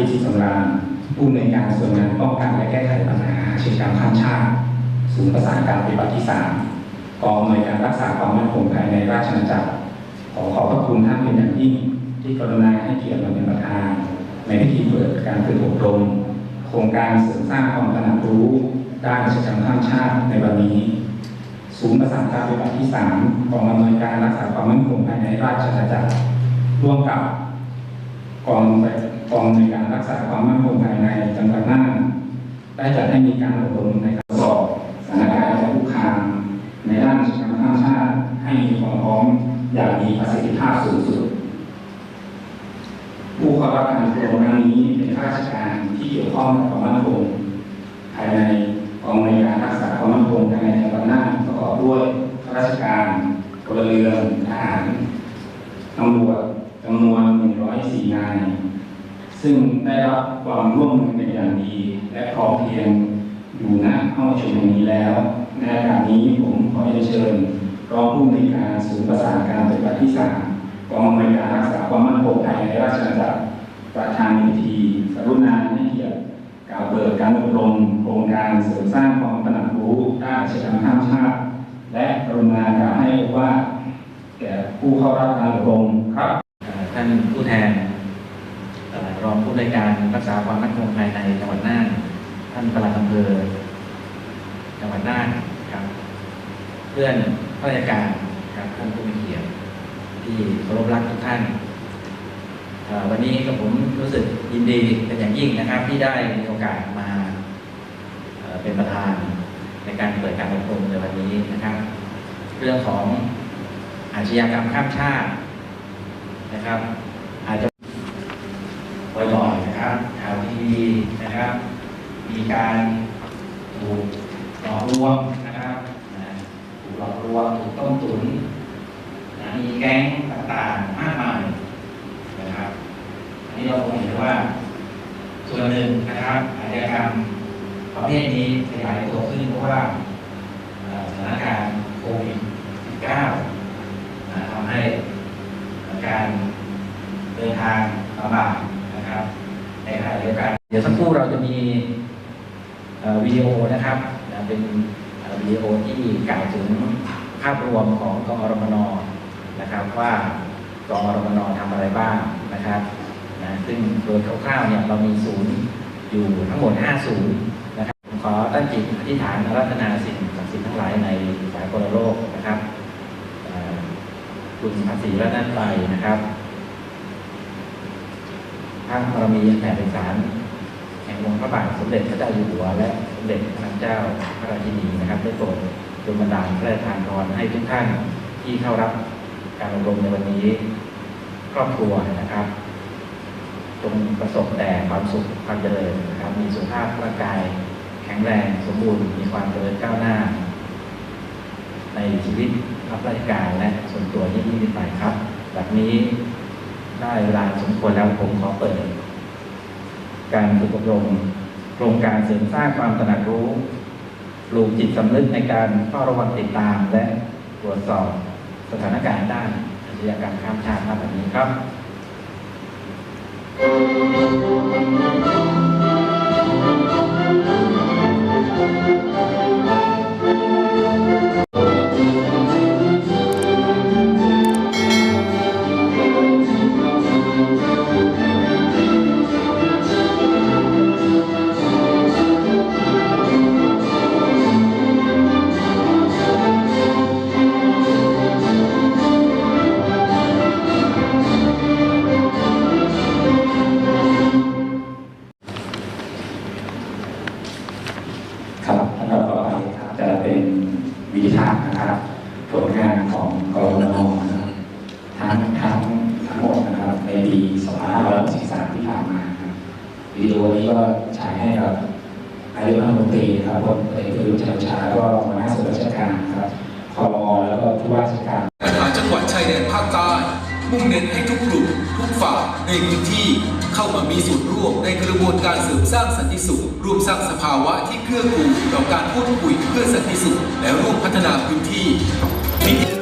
ิจิตสำราญผู้อำนวยการส่วนงานป้องกันและแก้ไขปัญหาอาชญากรรมข้ามชาติศูนย์ประสานการปฏิบัติที่3กองอำนวยการรักษาความมั่นคงภายในราชอาณาจักร ขอขอบพระคุณท่านเป็นอย่างยิ่งที่กรุณาให้เกียรติมาเป็นประธาน ในพิธีเปิดการฝึกอบรม โครงการเสริมสร้างความตระหนักรู้ด้านอาชญากรรมข้ามชาติในวันนี้ ศูนย์ประสานการปฏิบัติที่ 3กองอำนวยการรักษาความมั่นคงภายในราชอาณาจักรร่วมกับกอง กองในการรักษาความมั่นคงภายในจังหวัดน่านได้จัดให้มีการอบรมในการสอบสถานการณ์และคุกคามในด้านอาชญากรรมข้ามชาติให้มีความพร้อมอย่างมีประสิทธิภาพสูงสุด ผู้เข้ารับการอบรมครั้งนี้เป็นข้าราชการที่เกี่ยวข้องกับความมั่นคงภายในกองในการรักษาความมั่นคงภายในจังหวัดน่านประกอบด้วยข้าราชการพลเรือนทหารตำรวจจำนวน ซึ่งได้รับความร่วมมือเป็นอย่างดี และพร้อมเพียงอยู่ณห้องประชุมแห่งนี้แล้วในโอกาสนี้ผมขอเชิญรองผู้อำนวยการศูนย์ประสานการปฏิบัติที่สามกองอำนวยการรักษาความมั่นคงภายในราชอาณาจักรประธานพิธีกรุณาให้เกียรติกล่าวเปิดการอบรมโครงการเสริมสร้างความตระหนักรู้ด้านอาชญากรรมข้ามชาติ และกรุณากล่าวให้โอว่าแก่ผู้เข้ารับการอบรมครับ เอ่อท่านผู้แทนเอ่อรองผู้ในวยกา รักษาความมั่นคงภายในจังหวัดน่าน ท่านปลัดอำเภอจังหวัดน่านครับ เพื่อนข้าราชการครับท่านผู้มีเกียรติที่เคารพรักทุกท่าน วันนี้กับผมรู้สึกยินดีเป็นอย่างยิ่งนะครับ ที่ได้มีโอกาสมาเอ่อเป็นประธานในการเปิดการอบรมในวันนี้นะครับ เรื่องของอาชญากรรมข้ามชาตินะครับ อาจจะบ่อย นะครับ มีการถูกหลอกลวงนะครับถูกหลอกลวงถูกต้มตุ๋นนะมีแก๊งต่างๆมากมายนะครับอันนี้เราคงเห็นว่า ส่วนหนึ่งนะครับอาชญากรรมประเภทนี้ขยายตัวขึ้นเพราะว่าเอ่อสถานการณ์โควิด -19 นะทำให้ การเดินทางลำบากนะครับในขณะเดียวกัน เดี๋ยวสักครู่เราจะมีเอ่อ วิดีโอนะครับเป็นวิดีโอที่กล่าวถึงภาพรวมของกอรมนนะครับ ว่ากอรมนทำอะไรบ้างนะครับนะซึ่งโดยคร่าวๆเนี่ยเรามีศูนย์อยู่ทั้งหมด 5 ศูนย์นะครับผมขอตั้งจิตอธิษฐานรัตนาสิ่งศักดิ์สิทธิ์ทั้งหลายในสากลโลกนะครับคุณภาษีและด้านไปนะครับพระบารมีแผ่เป็นสาร องค์พระบาทสมเด็จพระเจ้าอยู่หัว และสมเด็จพระนางเจ้าพระราชินีนะครับได้โปรดดลบันดาลพระราชทานพรให้ทุกท่านที่เข้ารับการอบรมในวันนี้ ครอบครัวนะครับจงประสบแต่ความสุขความเจริญนะครับ มีสุขภาพร่างกาย แข็งแรงสมบูรณ์มีความเจริญก้าวหน้า ในชีวิตรับราชการและส่วนตัวยิ่งขึ้นไปครับ แบบนี้ได้เวลาสมควรแล้วผมขอเปิด การฝึกอบรมโครงการเสริมสร้างความตระหนักรู้ปลูกจิตสำนึกในการเฝ้าระวังติดตาม และตรวจสอบสถานการณ์ด้านอาชญากรรมข้ามชาติครับแบบนี้ครับครั วิดีทัศน์นะครับ ผลงานของกรนทั้งทั้งทั้งหมดนะครับในปี2563ที่ผ่านมาครับวิดีโอนี้ก็ฉายให้กับนายกรัฐมนตรีครับพลเอกประยุทธ์จันทร์ชาแล้วก็หัวหน้าส่วนราชการครับคอรมแล้วก็ผู้ว่าราชการปัญหาจังหวัดชายแดนภาคใต้มุ่งเน้นให้ทุกกลุ่ม ทุกฝ่ายในพื้นที่เข้ามามีส่วนร่วมในกระบวนการเสริมสร้างสันติสุขร่วมสร้างสภาวะที่เกื้อกูลต่อการพูดคุยเพื่อสันติสุขและร่วมพัฒนาพื้นที่